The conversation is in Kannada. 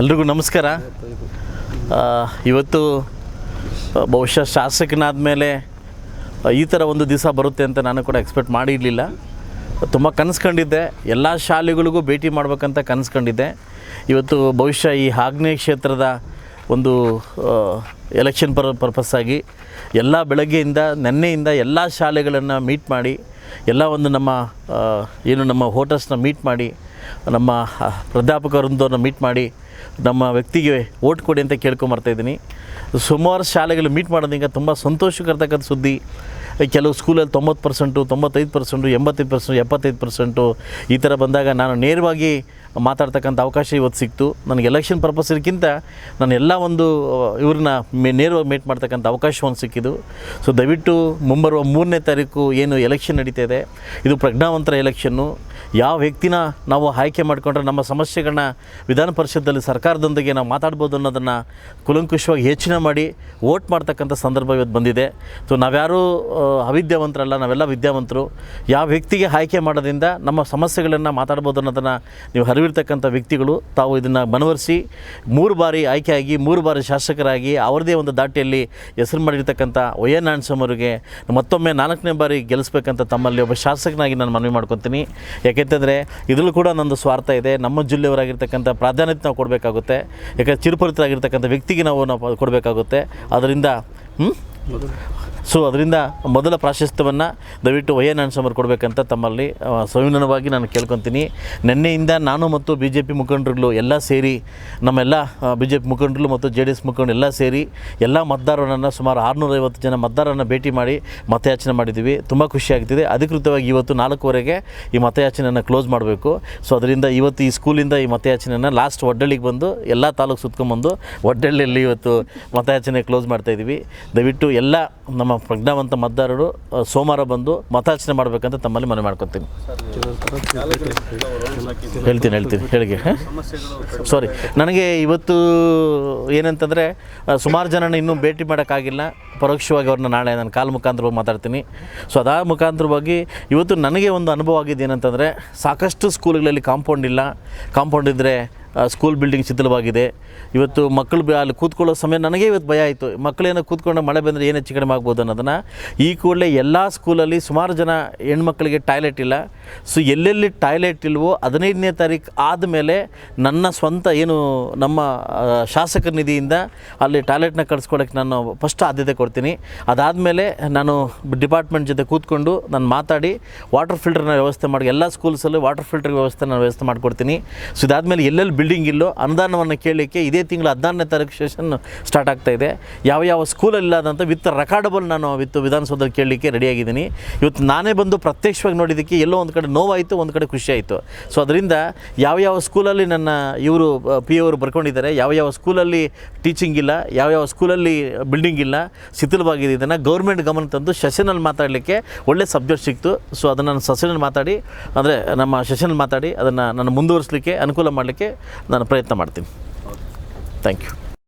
ಎಲ್ರಿಗೂ ನಮಸ್ಕಾರ. ಇವತ್ತು ಬಹುಶಃ ಶಾಸಕನಾದ ಮೇಲೆ ಈ ಥರ ಒಂದು ದಿವಸ ಬರುತ್ತೆ ಅಂತ ನಾನು ಕೂಡ ಎಕ್ಸ್ಪೆಕ್ಟ್ ಮಾಡಿರಲಿಲ್ಲ. ತುಂಬ ಕನಸ್ಕೊಂಡಿದ್ದೆ ಎಲ್ಲ ಶಾಲೆಗಳಿಗೂ ಭೇಟಿ ಮಾಡ್ಬೇಕಂತ ಕನಸ್ಕೊಂಡಿದ್ದೆ ಇವತ್ತು ಬಹುಶಃ ಈ ಆಗ್ನೇಯ ಕ್ಷೇತ್ರದ ಒಂದು ಎಲೆಕ್ಷನ್ ಪರ್ ಪರ್ಪಸ್ ಆಗಿ ಎಲ್ಲ ಬೆಳಗ್ಗೆಯಿಂದ, ನೆನ್ನೆಯಿಂದ ಎಲ್ಲ ಶಾಲೆಗಳನ್ನು ಮೀಟ್ ಮಾಡಿ ಎಲ್ಲ ಒಂದು ನಮ್ಮ ಏನು ನಮ್ಮ ವೋಟರ್ಸ್ನ ಮೀಟ್ ಮಾಡಿ ನಮ್ಮ ಆ, ಮೀಟ್ ಮಾಡಿ ನಮ್ಮ ವ್ಯಕ್ತಿಗೆ ಓಟ್ ಕೊಡಿ ಅಂತ ಕೇಳ್ಕೊಂಬರ್ತಾಯಿದ್ದೀನಿ ಸುಮಾರು ಶಾಲೆಗಳು ಮೀಟ್ ಮಾಡೋದಿಂಗ ತುಂಬ ಸಂತೋಷಕರ್ತಕ್ಕಂಥ ಸುದ್ದಿ. ಕೆಲವು ಸ್ಕೂಲಲ್ಲಿ ತೊಂಬತ್ತು ಪರ್ಸೆಂಟು ತೊಂಬತ್ತೈದು ಪರ್ಸೆಂಟು ಎಂಬತ್ತೈದು ಪರ್ಸೆಂಟ್ ಎಪ್ಪತ್ತೈದು ಪರ್ಸೆಂಟು ಈ ಥರ ಬಂದಾಗ ನಾನು ನೇರವಾಗಿ ಮಾತಾಡ್ತಕ್ಕಂಥ ಅವಕಾಶ ಇವತ್ತು ಸಿಕ್ತು. ನನಗೆ ಎಲೆಕ್ಷನ್ ಪರ್ಪಸ್ಗಿಂತ ನಾನು ಎಲ್ಲ ಒಂದು ಇವ್ರನ್ನ ಮೇ, ನೇರವಾಗಿ ಮೀಟ್ ಮಾಡ್ತಕ್ಕಂಥ ಅವಕಾಶವನ್ನು ಸಿಕ್ಕಿದ್ದು. ಸೊ ದಯವಿಟ್ಟು ಮುಂಬರುವ ಮೂರನೇ ತಾರೀಕು ಏನು ಎಲೆಕ್ಷನ್ ನಡೀತಾ ಇದೆ, ಇದು ಪ್ರಜ್ಞಾವಂತರ ಎಲೆಕ್ಷನ್ನು ಯಾವ ವ್ಯಕ್ತಿನ ನಾವು ಆಯ್ಕೆ ಮಾಡಿಕೊಂಡ್ರೆ ನಮ್ಮ ಸಮಸ್ಯೆಗಳನ್ನ ವಿಧಾನ ಪರಿಷತ್ತಲ್ಲಿ ಸರ್ಕಾರದೊಂದಿಗೆ ನಾವು ಮಾತಾಡ್ಬೋದು ಅನ್ನೋದನ್ನು ಕುಲಂಕುಷವಾಗಿ ಯೋಚನೆ ಮಾಡಿ ವೋಟ್ ಮಾಡ್ತಕ್ಕಂಥ ಸಂದರ್ಭ ಇವತ್ತು ಬಂದಿದೆ. ಸೊ ನಾವ್ಯಾರೂ ಅವಿದ್ಯಾವಂತರಲ್ಲ, ನಾವೆಲ್ಲ ವಿದ್ಯಾವಂತರು, ಯಾವ ವ್ಯಕ್ತಿಗೆ ಆಯ್ಕೆ ಮಾಡೋದ್ರಿಂದ ನಮ್ಮ ಸಮಸ್ಯೆಗಳನ್ನು ಮಾತಾಡ್ಬೋದು ಅನ್ನೋದನ್ನು ನೀವು ಅರಿವಿರ್ತಕ್ಕಂಥ ವ್ಯಕ್ತಿಗಳು ತಾವು ಇದನ್ನು ಮನವರಿಸಿ ಮೂರು ಬಾರಿ ಆಯ್ಕೆಯಾಗಿ, ಮೂರು ಬಾರಿ ಶಾಸಕರಾಗಿ ಅವರದೇ ಒಂದು ದಾಟಿಯಲ್ಲಿ ಹೆಸರು ಮಾಡಿರ್ತಕ್ಕಂಥ ವೈ ಎನ್ ಅವರಿಗೆ ಮತ್ತೊಮ್ಮೆ ನಾಲ್ಕನೇ ಬಾರಿ ಗೆಲ್ಲಿಸ್ಬೇಕಂತ ತಮ್ಮಲ್ಲಿ ಒಬ್ಬ ಶಾಸಕನಾಗಿ ನಾನು ಮನವಿ ಮಾಡ್ಕೊತೀನಿ. ಯಾಕೆಂತಂದರೆ ಇದರಲ್ಲೂ ಕೂಡ ನಂದು ಸ್ವಾರ್ಥ ಇದೆ. ನಮ್ಮ ಜಿಲ್ಲೆಯವರಾಗಿರ್ತಕ್ಕಂಥ ಪ್ರಾಧಾನ್ಯತೆ ನಾವು ಕೊಡಬೇಕಾಗುತ್ತೆ. ಯಾಕಂದರೆ ಚಿರುಪರಿತರಾಗಿರ್ತಕ್ಕಂಥ ವ್ಯಕ್ತಿಗೆ ನಾವು ನಾವು ಕೊಡಬೇಕಾಗುತ್ತೆ. ಅದರಿಂದ ಹ್ಞೂ ಸೊ ಅದರಿಂದ ಮೊದಲ ಪ್ರಾಶಸ್ತ್ಯವನ್ನು ದಯವಿಟ್ಟು ವೈ ಎನ್ ಅವರು ಕೊಡಬೇಕಂತ ತಮ್ಮಲ್ಲಿ ಸಂವಿಧಾನವಾಗಿ ನಾನು ಕೇಳ್ಕೊತೀನಿ. ನಿನ್ನೆಯಿಂದ ನಾನು ಮತ್ತು ಬಿ ಜೆ ಪಿ ಮುಖಂಡರುಗಳು ಎಲ್ಲ ಸೇರಿ, ನಮ್ಮೆಲ್ಲ ಬಿ ಜೆ ಪಿ ಮುಖಂಡರು ಮತ್ತು ಜೆ ಡಿ ಎಸ್ ಮುಖಂಡರು ಎಲ್ಲ ಸೇರಿ ಎಲ್ಲ ಮತದಾರರನ್ನು ಸುಮಾರು ಆರುನೂರೈವತ್ತು ಜನ ಮತದಾರರನ್ನು ಭೇಟಿ ಮಾಡಿ ಮತಯಾಚನೆ ಮಾಡಿದ್ದೀವಿ. ತುಂಬ ಖುಷಿಯಾಗ್ತಿದೆ ಅಧಿಕೃತವಾಗಿ ಇವತ್ತು ನಾಲ್ಕುವರೆಗೆ ಈ ಮತಯಾಚನೆಯನ್ನು ಕ್ಲೋಸ್ ಮಾಡಬೇಕು. ಸೊ ಅದರಿಂದ ಇವತ್ತು ಈ ಸ್ಕೂಲಿಂದ ಈ ಮತಯಾಚನೆಯನ್ನು ಲಾಸ್ಟ್ ಒಡ್ಡಳ್ಳಿಗೆ ಬಂದು, ಎಲ್ಲ ತಾಲೂಕು ಸುತ್ಕೊಂಡ್ಬಂದು, ಒಡ್ಡಳ್ಳಿಯಲ್ಲಿ ಇವತ್ತು ಮತಯಾಚನೆ ಕ್ಲೋಸ್ ಮಾಡ್ತಾಯಿದ್ದೀವಿ ದಯವಿಟ್ಟು ಎಲ್ಲ ನಮ್ಮ ಪ್ರಜ್ಞಾವಂತ ಮತದಾರರು ಸೋಮವಾರ ಬಂದು ಮತಾಚನೆ ಮಾಡಬೇಕಂತ ತಮ್ಮಲ್ಲಿ ಮನವಿ ಮಾಡ್ಕೊತೀನಿ. ಹೇಳ್ತೀನಿ ಹೇಳ್ತೀನಿ ಹೇಳಿಗೆ ಸಾರಿ ನನಗೆ ಇವತ್ತು ಏನಂತಂದರೆ ಸುಮಾರು ಜನನ ಇನ್ನೂ ಭೇಟಿ ಮಾಡೋಕ್ಕಾಗಿಲ್ಲ. ಪರೋಕ್ಷವಾಗಿ ಅವ್ರನ್ನ ನಾಳೆ ನಾನು ಕಾಲ್ ಮುಖಾಂತರವಾಗಿ ಮಾತಾಡ್ತೀನಿ. ಸೊ ಅದಾ ಮುಖಾಂತರವಾಗಿ ಇವತ್ತು ನನಗೆ ಒಂದು ಅನುಭವ ಆಗಿದೆ ಏನಂತಂದರೆ, ಸಾಕಷ್ಟು ಸ್ಕೂಲ್ಗಳಲ್ಲಿ ಕಾಂಪೌಂಡ್ ಇಲ್ಲ. ಕಾಂಪೌಂಡ್ ಇದ್ದರೆ ಸ್ಕೂಲ್ ಬಿಲ್ಡಿಂಗ್ ಶಿಥಿಲವಾಗಿದೆ. ಇವತ್ತು ಮಕ್ಕಳು ಅಲ್ಲಿ ಕೂತ್ಕೊಳ್ಳೋ ಸಮಯ ನನಗೆ ಇವತ್ತು ಭಯ ಆಯಿತು. ಮಕ್ಕಳೇನೋ ಕೂತ್ಕೊಂಡು ಮಳೆ ಬಂದರೆ ಏನು ಹೆಚ್ಚು ಕಡಿಮೆ ಆಗ್ಬೋದು ಅನ್ನೋದನ್ನು ಈ ಕೂಡಲೇ ಎಲ್ಲ ಸ್ಕೂಲಲ್ಲಿ ಸುಮಾರು ಜನ ಹೆಣ್ಮಕ್ಳಿಗೆ ಟಾಯ್ಲೆಟ್ ಇಲ್ಲ. ಸೊ ಎಲ್ಲೆಲ್ಲಿ ಟಾಯ್ಲೆಟ್ ಇಲ್ವೋ ಹದಿನೈದನೇ ತಾರೀಕು ಆದಮೇಲೆ ನನ್ನ ಸ್ವಂತ ಏನು ನಮ್ಮ ಶಾಸಕ ನಿಧಿಯಿಂದ ಅಲ್ಲಿ ಟಾಯ್ಲೆಟ್ನ ಕಳಿಸ್ಕೊಳಕ್ಕೆ ನಾನು ಫಸ್ಟ್ ಆದ್ಯತೆ ಕೊಡ್ತೀನಿ. ಅದಾದಮೇಲೆ ನಾನು ಡಿಪಾರ್ಟ್ಮೆಂಟ್ ಜೊತೆ ಕೂತ್ಕೊಂಡು ನಾನು ಮಾತಾಡಿ ವಾಟರ್ ಫಿಲ್ಟರ್ನ ವ್ಯವಸ್ಥೆ ಮಾಡಿ, ಎಲ್ಲ ಸ್ಕೂಲ್ಸಲ್ಲೂ ವಾಟರ್ ಫಿಲ್ಟರ್ ವ್ಯವಸ್ಥೆ ನಾನು ವ್ಯವಸ್ಥೆ ಮಾಡಿಕೊಡ್ತೀನಿ. ಸೊ ಇದಾದಮೇಲೆ ಎಲ್ಲೆಲ್ಲಿ ಬಿಲ್ಡಿಂಗ್ ಇಲ್ಲೋ, ಅನುದಾನವನ್ನು ಕೇಳಲಿಕ್ಕೆ ಇದೇ ತಿಂಗಳು ಹದಿನಾರನೇ ತಾರೀಕು ಸೆಷನ್ ಸ್ಟಾರ್ಟ್ ಆಗ್ತಾ ಇದೆ. ಯಾವ ಯಾವ ಸ್ಕೂಲಲ್ಲಿಲ್ಲದಂಥ ವಿತ್ ರೆಕಾರ್ಡಬಲ್ ನಾನು ವಿತ್ ವಿಧಾನಸೌಧದಲ್ಲಿ ಕೇಳಲಿಕ್ಕೆ ರೆಡಿಯಾಗಿದ್ದೀನಿ ಇವತ್ತು ನಾನೇ ಬಂದು ಪ್ರತ್ಯಕ್ಷವಾಗಿ ನೋಡಿದ್ದಕ್ಕೆ ಎಲ್ಲೋ ಒಂದು ಕಡೆ ನೋವಾಯಿತು, ಒಂದು ಕಡೆ ಖುಷಿ ಆಯಿತು. ಸೊ ಅದರಿಂದ ಯಾವ ಯಾವ ಸ್ಕೂಲಲ್ಲಿ ನನ್ನ ಇವರು ಪಿ ಅವರು ಬರ್ಕೊಂಡಿದ್ದಾರೆ, ಯಾವ ಯಾವ ಸ್ಕೂಲಲ್ಲಿ ಟೀಚಿಂಗ್ ಇಲ್ಲ, ಯಾವ ಯಾವ ಸ್ಕೂಲಲ್ಲಿ ಬಿಲ್ಡಿಂಗ್ ಇಲ್ಲ, ಶಿಥಿಲವಾಗಿದೆ. ಇದನ್ನು ಗೌರ್ಮೆಂಟ್ ಗಮನ ತಂದು ಸೆಷನಲ್ಲಿ ಮಾತಾಡಲಿಕ್ಕೆ ಒಳ್ಳೆ ಸಬ್ಜೆಕ್ಟ್ ಸಿಕ್ತು. ಸೊ ಅದನ್ನು ನಾನು ಸೆಷನಲ್ಲಿ ಮಾತಾಡಿ, ಅಂದರೆ ನಮ್ಮ ಸೆಷನಲ್ಲಿ ಮಾತಾಡಿ, ಅದನ್ನು ನಾನು ಮುಂದುವರಿಸಲಿಕ್ಕೆ, ಅನುಕೂಲ ಮಾಡಲಿಕ್ಕೆ ನಾನು ಪ್ರಯತ್ನ ಮಾಡ್ತೀನಿ. Thank you